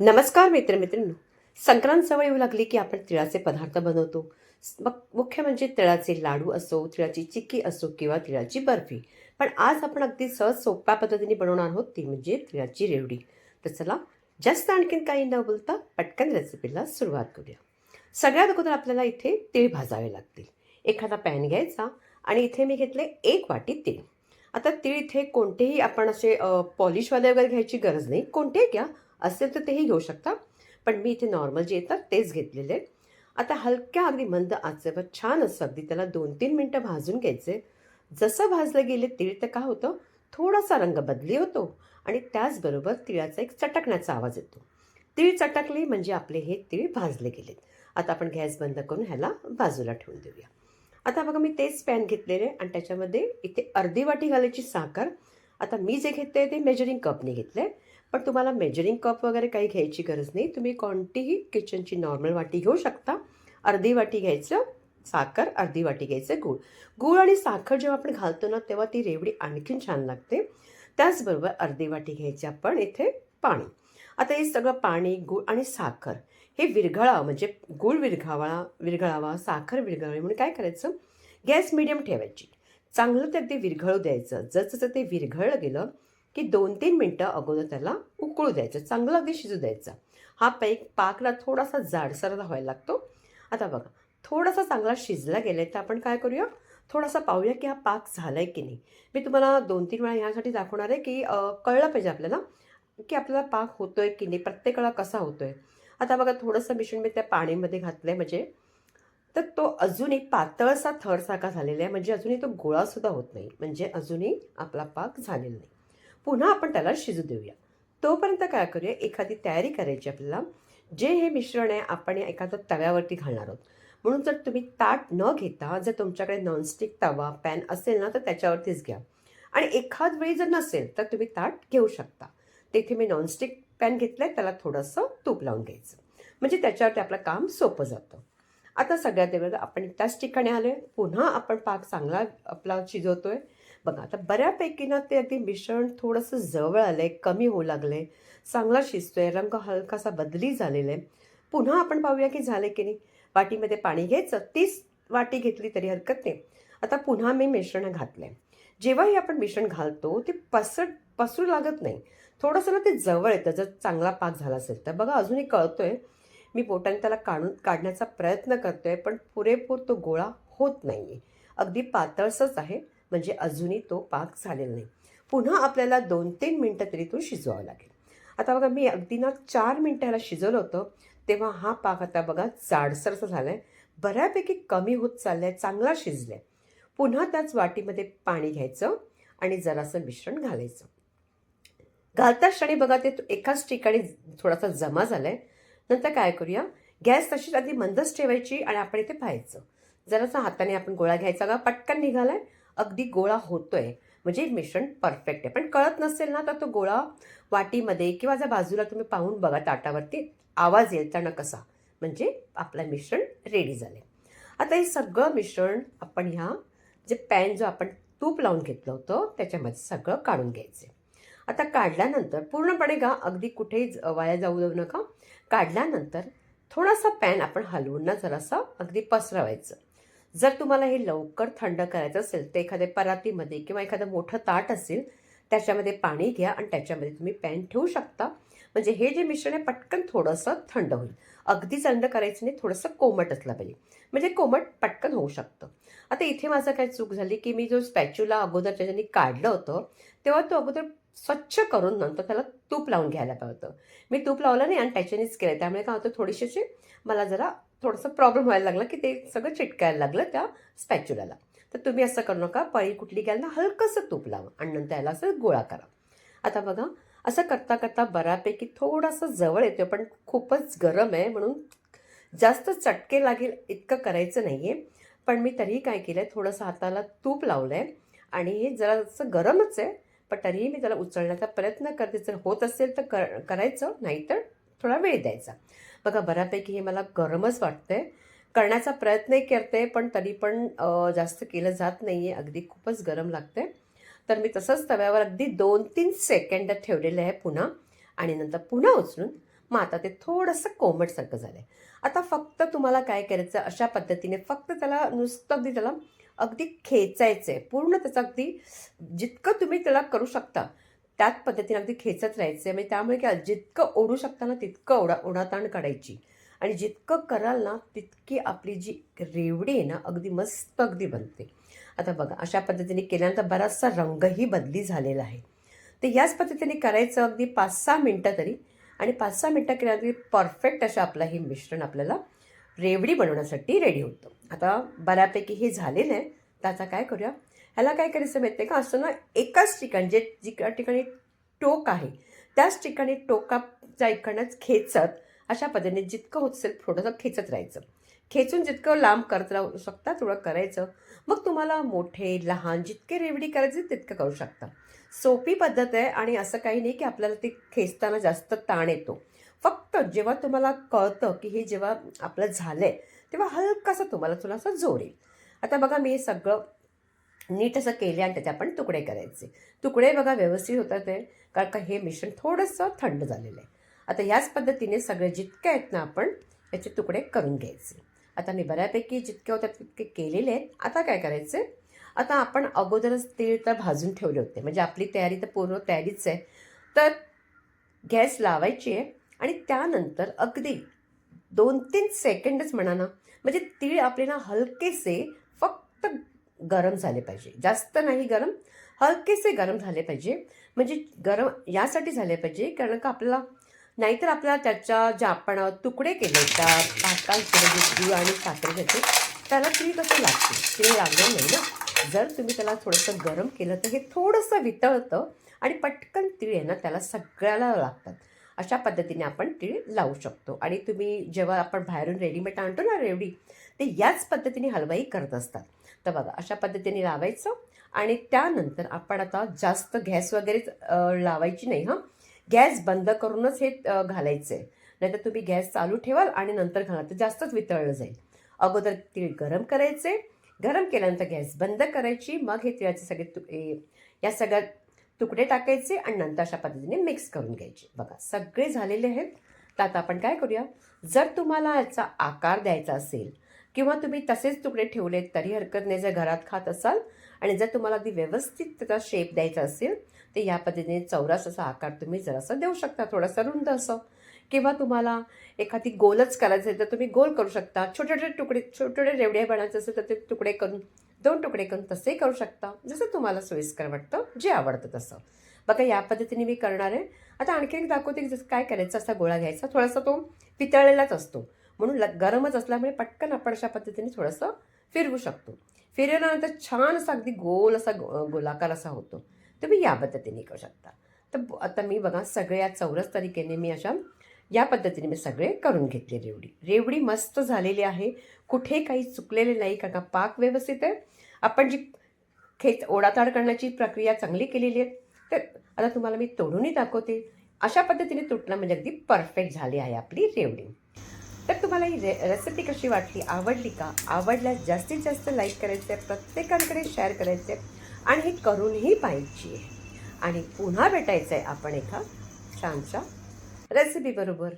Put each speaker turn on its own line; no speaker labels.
नमस्कार मित्रमित्रांनो. संक्रांत जवळ येऊ लागली की आपण तिळाचे पदार्थ बनवतो. मग मुख्य म्हणजे तिळाचे लाडू असो तिळाची चिक्की असो किंवा तिळाची बर्फी. पण आज आपण अगदी सहज सोप्या पद्धतीने बनवणार आहोत ती म्हणजे तिळाची रेवडी. तर चला जास्त आणखीन काही न बोलता पटकन रेसिपीला सुरुवात करूया. सगळ्यात अगोदर आपल्याला इथे तीळ भाजावे लागतील. एखादा पॅन घ्यायचा आणि इथे मी घेतले एक वाटी तीळ. आता तीळ इथे कोणतेही आपण असे पॉलिशवाले वगैरे घ्यायची गरज नाही. कोणतेही घ्या. असेल तर तेही घेऊ शकता. पण मी इथे नॉर्मल जे येतात तेच घेतलेले आता हलक्या अगदी मंद आचेवर छान असं अगदी त्याला दोन तीन मिनटं भाजून घ्यायचे. जसं भाजलं गेले तीळ तर काय होतं? थोडासा रंग बदली होतो आणि त्याचबरोबर तिळाचा एक चटकण्याचा आवाज येतो. तीळ चटकले म्हणजे आपले हे तीळ भाजले गेलेत. आता आपण गॅस बंद करून ह्याला बाजूला ठेवून देऊया. आता बघा मी तेच पॅन घेतलेले आणि त्याच्यामध्ये इथे अर्धी वाटी घालायची साखर. आता मी जे घेते ते मेजरिंग कपने घेतले पण तुम्हाला मेजरिंग कप वगैरे काही घ्यायची गरज नाही. तुम्ही कोणतीही किचनची नॉर्मल वाटी घेऊ शकता. अर्धी वाटी घ्यायचं साखर अर्धी वाटी घ्यायचं गूळ. गूळ आणि साखर जेव्हा आपण घालतो ना तेव्हा ती रेवडी आणखीन छान लागते. त्याचबरोबर अर्धी वाटी घ्यायची आपण इथे पाणी. आता हे सगळं पाणी गूळ आणि साखर हे विरघळावं म्हणजे गूळ विरघावा विरघळावा साखर विरघळावी म्हणून काय करायचं? गॅस मिडियम ठेवायची. चांगलं ते अगदी विरघळू द्यायचं. जसं ते विरघळलं गेलं की दोन तीन मिनटं अगोदर त्याला उकळू द्यायचं चांगलं अगदी शिजू द्यायचं. हा पैक पाकला थोडासा जाडसर व्हायला लागतो. आता बघा थोडासा चांगला शिजला गेला तर आपण काय करूया? थोडासा पाहूया की हा पाक झाला आहे की नाही. मी तुम्हाला दोन तीन वेळा ह्यासाठी दाखवणार आहे की कळलं पाहिजे आपल्याला की आपल्याला पाक होतो आहे की नाही प्रत्येक वेळा कसा आहे आता बघा थोडंसं मिश्रण मी त्या पाण्यामध्ये घातलं आहे म्हणजे तर तो अजूनही पातळसा थरसारखा झालेला आहे. म्हणजे अजूनही तो गोळासुद्धा होत नाही. म्हणजे अजूनही आपला पाक झालेला नाही. पुन्हा आपण त्याला शिजू देऊया. तोपर्यंत काय करूया एखादी तयारी करायची आपल्याला. जे हे मिश्रण आहे आपण एखादं तव्यावरती घालणार आहोत. म्हणून जर तुम्ही ताट न घेता जर तुमच्याकडे नॉनस्टिक तवा पॅन असेल ना तर त्याच्यावरतीच घ्या. आणि एखाद वेळी जर नसेल तर तुम्ही ताट घेऊ शकता. तेथे मी नॉनस्टिक पॅन घेतलं आहे त्याला थोडंसं तूप लावून घ्यायचं. म्हणजे त्याच्यावरती आपलं काम सोपं जातं. आता सगळ्यात अगोदर आपण त्याच ठिकाणी आलो आहे पुन्हा आपण पाक चांगला आपला शिजवतोय. बघा आता बऱ्यापैकी ना ते अगदी मिश्रण थोडंसं जवळ आलं आहे कमी होऊ लागलं आहे चांगला शिजतोय रंग हलकासा बदली झालेला आहे पुन्हा आपण पाहूया की झालं की नाही. वाटीमध्ये पाणी घ्यायचं तीच वाटी घेतली तरी हरकत नाही. आता पुन्हा मी मिश्रण घातलं आहे जेव्हाही आपण मिश्रण घालतो ते पसर पसरू लागत नाही. थोडंसं ना ते जवळ येतं जर चांगला पाक झाला असेल तर. बघा अजूनही कळतो आहे मी बोटाने त्याला काढून काढण्याचा प्रयत्न करतो आहे पण पुरेपूर तो गोळा होत नाही आहे अगदी पातळसंच आहे. म्हणजे अजूनही तो पाक झालेला नाही. पुन्हा आपल्याला दोन तीन मिनटं तरी तो शिजवावा लागेल. आता बघा मी अगदी ना चार मिनटं ह्याला शिजवलं होतं तेव्हा हा पाक आता बघा जाडसरचा झाला आहे बऱ्यापैकी कमी होत चाललं आहे चांगला शिजला आहे पुन्हा त्याच वाटीमध्ये पाणी घ्यायचं आणि जरासं मिश्रण घालायचं. घालता क्षणी बघा ते एकाच ठिकाणी थोडासा जमा झाला आहे नंतर काय करूया? गॅस तशीच आधी मंदच ठेवायची आणि आपण इथे पाहायचं. जरासा हाताने आपण गोळा घ्यायचा का पटकन निघालाय. अगदी गोळा होतोय. म्हणजे मिश्रण परफेक्ट आहे. पण कळत नसेल ना तर तो गोळा वाटीमध्ये किंवा ज्या बाजूला तुम्ही पाहून बघा ताटावरती आवाज येईल त्यानं कसा. म्हणजे आपलं मिश्रण रेडी झाले आता हे सगळं मिश्रण आपण ह्या जे पॅन जो आपण तूप लावून घेतलं होतं त्याच्यामध्ये सगळं काढून घ्यायचं आता काढल्यानंतर पूर्णपणे का अगदी कुठेही वाया जाऊ देऊ नका. काढल्यानंतर थोडासा पॅन आपण हलवून ना जरासा अगदी पसरवायचं. जर तुम्हाला हे लवकर थंड करायचं असेल तर एखाद्या परातीमध्ये किंवा एखादं मोठं ताट असेल त्याच्यामध्ये पाणी घ्या आणि त्याच्यामध्ये तुम्ही पॅन ठेवू शकता. म्हणजे हे जे मिश्रण आहे पटकन थोडंसं थंड होईल. अगदी थंड करायचं नाही थोडंसं कोमट असलं पाहिजे. म्हणजे कोमट पटकन होऊ शकतं. आता इथे माझं काय चूक झाली की मी जो स्पॅच्युला अगोदर त्याच्यानी काढलं होतं तेव्हा तो अगोदर स्वच्छ करून नंतर त्याला तूप लावून घ्यायला पाहिजे होतं. मी तूप लावलं नाही आणि त्याच्यानेच केलं. त्यामुळे काय होतं थोडीशी अशी मला जरा थोडंसं प्रॉब्लेम व्हायला लागला की ते सगळं चिटकायला लागलं त्या स्पॅच्युलाला तर तुम्ही असं करू नका पळी कुठली घ्याल ना हलकंसं तूप लावा आणि नंतर याला असं गोळा करा. आता बघा असं करता करता बऱ्यापैकी थोडासा जवळ येतो पण खूपच गरम आहे म्हणून जास्त चटके लागेल इतकं करायचं नाही आहे पण मी तरीही काय केलं आहे थोडंसं हाताला तूप लावलं आहे आणि हे जरासं गरमच आहे पण तरीही मी त्याला उचलण्याचा प्रयत्न करते. जर होत असेल तर कर करायचं नाहीतर थोडा वेळ द्यायचा. बघा बऱ्यापैकी हे मला गरमच वाटतंय. करण्याचा प्रयत्नही करते पण तरी पण जास्त केलं जात नाही आहे अगदी खूपच गरम लागते तर मी तसंच तव्यावर अगदी दोन तीन सेकंड ठेवलेलं आहे पुन्हा. आणि नंतर पुन्हा उचलून मग आता ते थोडंसं कोमटसारखं झालं आहे आता फक्त तुम्हाला काय करायचं अशा पद्धतीने फक्त त्याला नुसतं अगदी त्याला अगदी खेचायचं आहे पूर्ण त्याचं अगदी जितकं तुम्ही त्याला करू शकता त्याच पद्धतीने अगदी खेचत राहायचं आहे म्हणजे त्यामुळे काय जितकं ओढू शकता ना तितकं ओढा ओढाताण काढायची. आणि जितकं कराल ना तितकी आपली जी रेवडी आहे ना अगदी मस्त अगदी बनते. आता बघा अशा पद्धतीने केल्यानंतर बराचसा रंगही बदली झालेला आहे. तर याच पद्धतीने करायचं अगदी पाच सहा मिनटं तरी. आणि पाच सहा मिनटं केल्यानंतर परफेक्ट असं आपलं हे मिश्रण आपल्याला रेवडी बनवण्यासाठी रेडी होतं. आता बऱ्यापैकी हे झालेलं आहे. तर आता काय करूया? ह्याला काय करायचं माहिती आहे का? असं ना एकाच ठिकाणी जे जिका ठिकाणी टोक आहे त्याच ठिकाणी टोकाच्या इकडनंच खेचत अशा पद्धतीने जितकं होत असेल थोडंसं खेचत राहायचं. खेचून जितकं लांब करत राहू शकता तेवढं करायचं. मग तुम्हाला मोठे लहान जितके रेवडी करायचे तितकं करू शकता. सोपी पद्धत आहे आणि असं काही नाही की आपल्याला ते खेचताना जास्त ताण येतो. फक्त जेव्हा तुम्हाला कळतं की हे जेव्हा आपलं झालं आहे तेव्हा हलकासा तुम्हाला थोडासा जोर येईल. आता बघा मी हे सगळं नीट असं केले आणि त्याचे आपण तुकडे करायचे. तुकडे बघा व्यवस्थित होतात आहे कारण का हे मिश्रण थोडंसं थंड झालेलं आहे. आता याच पद्धतीने सगळे जितके आहेत ना आपण याचे तुकडे करून घ्यायचे. आता मी बऱ्यापैकी जितके होतात तितके केलेले आहेत. आता काय करायचे? आता आपण अगोदरच तीळ तर भाजून ठेवले होते. म्हणजे आपली तयारी तर पूर्ण तयारीच आहे. तर गॅस लावायची आहे आणि त्यानंतर अगदी दोन तीन सेकंडच म्हणा ना म्हणजे तीळ आपले ना हलकेसे फक्त गरम झाले पाहिजे. जास्त नाही गरम हलकेसे गरम झाले पाहिजे. म्हणजे गरम यासाठी झाले पाहिजे कारण का आपल्याला नाहीतर आपल्याला त्याच्या ज्या आपण तुकडे केले त्या भातांचे म्हणजे आणि साखर साखरेचे त्याला तिने कसं लागते? तिने लागलं नाही ना? जर तुम्ही त्याला थोडंसं गरम केलं तर हे थोडंसं वितळतं आणि पटकन तीळ आहे ना त्याला सगळ्याला लागतात. अशा पद्धतीने आपण तीळ लावू शकतो. आणि तुम्ही जेव्हा आपण बाहेरून रेडीमेड आणतो ना रेवडी ते याच पद्धतीने हलवाई करत असतात. तर बघा अशा पद्धतीने लावायचं आणि त्यानंतर आपण आता जास्त गॅस वगैरे लावायची नाही हां. गॅस बंद करूनच हे घालायचं आहे नाहीतर तुम्ही गॅस चालू ठेवाल आणि नंतर घाला तर जास्तच वितळलं जाईल. अगोदर तीळ गरम करायचे. गरम केल्यानंतर गॅस बंद करायची. मग हे तिळाचे सगळे तु या सगळ्या तुकडे टाकायचे आणि नंतर अशा पद्धतीने मिक्स करून घ्यायचे. बघा सगळे झालेले आहेत. तर आता आपण काय करूया? जर तुम्हाला याचा आकार द्यायचा असेल किंवा तुम्ही तसेच तुकडे ठेवले तरी हरकत नाही. जर घरात खात असाल आणि जर तुम्हाला अगदी व्यवस्थित त्याचा शेप द्यायचा असेल ते या पद्धतीने चौरस असा आकार तुम्ही जरासा देऊ शकता थोडासा रुंद असं. किंवा तुम्हाला एखादी गोलच करायचं असेल तर तुम्ही गोल करू शकता. छोटे छोटे तुकडे छोटे छोटे रेवड्या बनायचे असेल तर ते तुकडे करून दोन तुकडे करून तसेही करू शकता. जसं तुम्हाला सोयीस्कर वाटतं जे आवडतं तसं. बघा या पद्धतीने मी करणार आहे. आता आणखी एक दाखवते की जसं काय करायचं असा गोळा घ्यायचा. थोडासा तो पितळलेलाच असतो. म्हणून ल गरमच असल्यामुळे पटकन आपण अशा पद्धतीने थोडंसं फिरवू शकतो. फिरवल्यानंतर छान असा अगदी गोल असा गो गोलाकार असा होतो. तुम्ही या पद्धतीने करू शकता. तर आता मी बघा सगळ्या चौरस तरीकेने मी अशा या पद्धतीने मी सगळे करून घेतले रेवडी. रेवडी मस्त झालेली आहे. कुठे काही चुकलेले नाही कारण का पाक व्यवस्थित आहे. आपण जी खेच ओढाताड करण्याची प्रक्रिया चांगली केलेली आहे. तर आता तुम्हाला मी तोडूनही दाखवते. अशा पद्धतीने तुटणं म्हणजे अगदी परफेक्ट झाली आहे आपली रेवडी. तर तुम्हाला ही रे रेसिपी कशी वाटली आवडली का? आवडल्यास जास्तीत जास्त लाईक करायचं आहे प्रत्येकाकडे शेअर करायचं. आहे आणि हे करूनही पाहिजे. आणि पुन्हा भेटायचं आहे आपण एका छानशा रेसिपी बरोबर.